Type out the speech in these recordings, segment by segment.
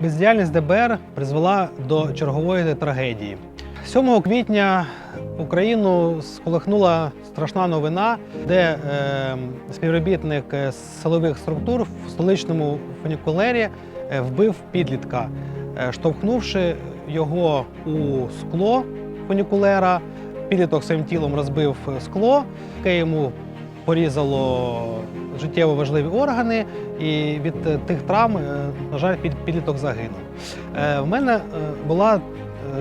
Бездіяльність ДБР призвела до чергової трагедії. 7 квітня Україну сколихнула страшна новина, де е, співробітник силових структур в столичному фунікулері е, вбив підлітка, е, штовхнувши його у скло фунікулера. Підліток своїм тілом розбив скло, яке йому порізало життєво важливі органи, і від е, тих травм, е, на жаль, під- підліток загинув. Е, В мене е, була е,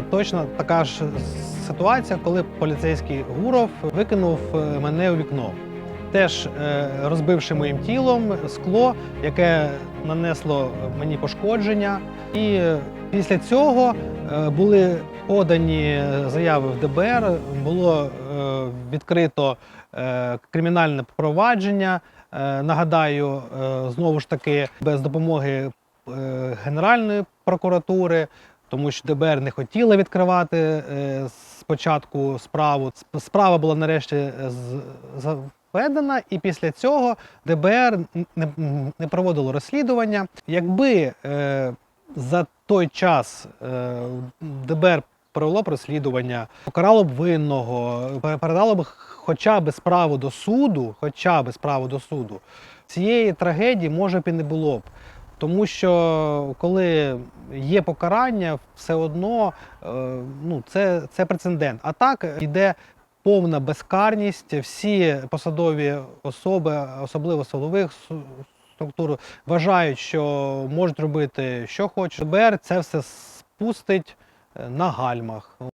точно така ж ситуація, коли поліцейський Гуров викинув е, мене у вікно. Теж е, розбивши моїм тілом скло, яке нанесло мені пошкодження. І е, після цього е, були подані заяви в ДБР, було е, відкрито е, кримінальне провадження. Е, Нагадаю, е, знову ж таки, без допомоги е, Генеральної прокуратури, тому що ДБР не хотіла відкривати е, спочатку справу. Справа була нарешті е, заведена, і після цього ДБР не, проводило розслідування. Якби е, за той час е, ДБР провело б розслідування, покарало б винного, передало б хоча б справу до суду, хоча б справу до суду, цієї трагедії може б і не було б. Тому що коли є покарання, все одно е, ну, це, це прецедент. А так йде повна безкарність. Всі посадові особи, особливо силових структур, вважають, що можуть робити що хочуть. ДБР це все спустить на гальмах.